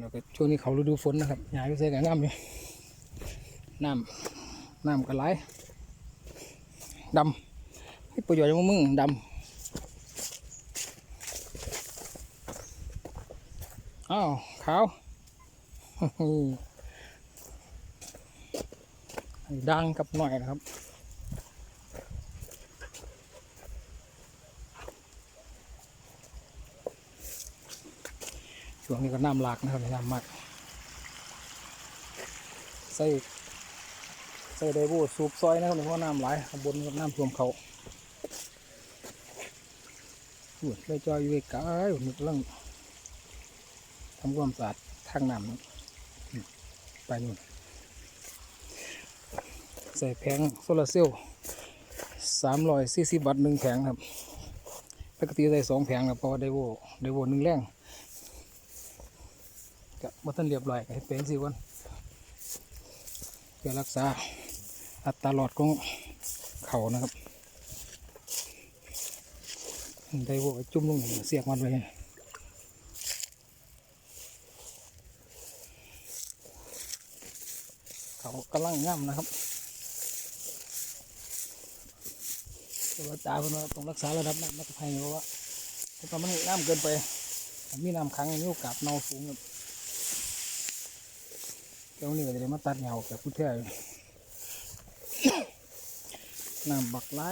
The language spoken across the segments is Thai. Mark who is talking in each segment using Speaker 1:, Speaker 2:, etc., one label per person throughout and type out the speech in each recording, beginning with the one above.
Speaker 1: เดี๋ยวก็ช่วงนี้เขาฤดูฝนนะครับยายก็ใส่กับน้ำอยู่น้ำน้ำก็ไหลดำให้ประโยชน์ของมึงดำอ้าวขาวดังกับหน่อยนะครับ ช่วงนี้ก็น้ำหลากนะครับน้ำมากใส่ใส่ไดโบสูบซอยนะครับเพราะน้ำไหลขบนกับน้ำท่วมเขาอุ้ยเลยจอยอยู่ไกลๆนึกเรื่องทำความสะอาดทางน้ำไปนู่นใส่แผงโซลาร์เซลล์สามร้อยสี่สิบวัตต์หนึ่งแผงครับปกติใส่สองแผงครับเพราะว่าไดโวไดโวหนึ่งแรง ก็บ่ทันเรียบร้อยก็ให้เป็นสิวันเพื่อรักษาอัตราหลอดของเขานะครับได้บอกว่าจุ่มลงเสียกมันไว้เขากำลังง่ำนะครับแต่ว่าตาเพิ่นว่าต้องรักษาระดับน้ำนักภัยเพราะว่าถ้ามันน้ำเกินไป มีน้ำขังมีโอกาสเน่าสูงครับ เจ้านี่ก็จะได้มาตัดเหงาจากผู้แท้น้ำบักไล่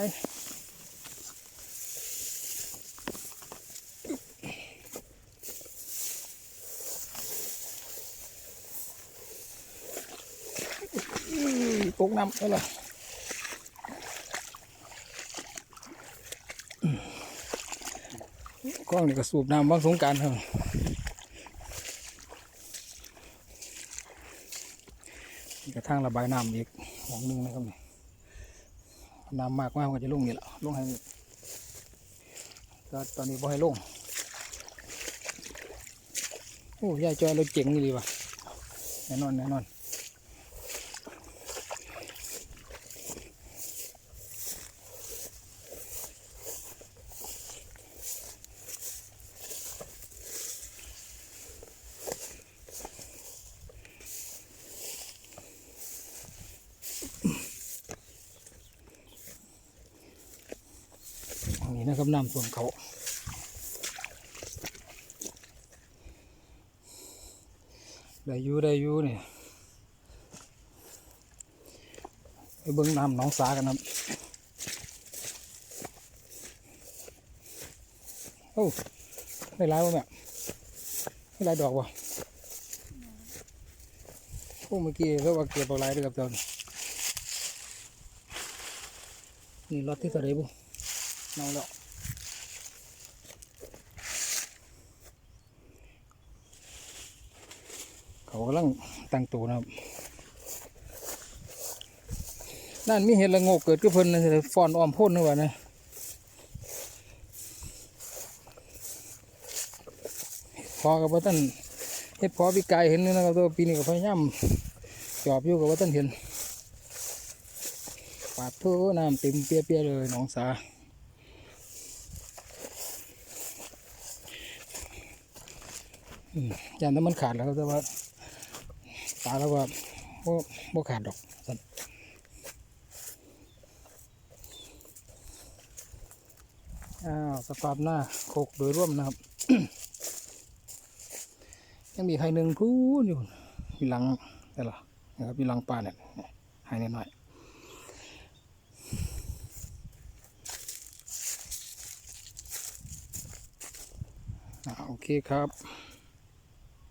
Speaker 1: ตกน้ำแล้วล่กล้องนี่ก็สูบน้ำบางสงการครับนี่ กระทั่งระบายน้ำอีกหองหนึงนะครับนี่น้ำมากมากก็จะลงนี่แหละลงให้ก็ตอนนี้บ่ให้ลงโอ้ยายจอยเราเจ๋งนี่ดีว่ะแน่นอนแน่นอน นี่นะครับน้ำส่วนเขาได้อยู่ได้อยู่นี่ยไปเบิ้งน้ำหนองสากันครับโอ้ได้หลายบ่แม่ได้หลายดอกบ่โอ้เมื่อกี้เขาว่าเก็บเอาหลายด้วยกับตอนนี่รถที่เท่าไหรบุ เน่าแล้วเขากำลังตั้งตัวนะครับนั่นมีเห็ดละโงกเกิดขึ้นเพิ่นนะฟอนอ้อมพ่นนึกว่านะพอกับว่าท่านเฮ็ดพอปีกายเห็นอยู่นะครับตัวปีนี้ก็พยายามจอบอยู่กับว่าท่านเห็นปาดทั่วน้ำเต็มเปียๆเลยหนองสาอืม ยานน้ำมันขาดแล้วแต่ว่าตาแล้วว่าบ่บ่ขาดดอกสันอ้าวสภาพหน้าโคกโดยร่วมนะครับ ยังมีใครหนึ่งพูนอยู่มีหลังนี่หรอนะครับมีหลังปลาเนี่ยหายนิดหน่อยอโอเคครับ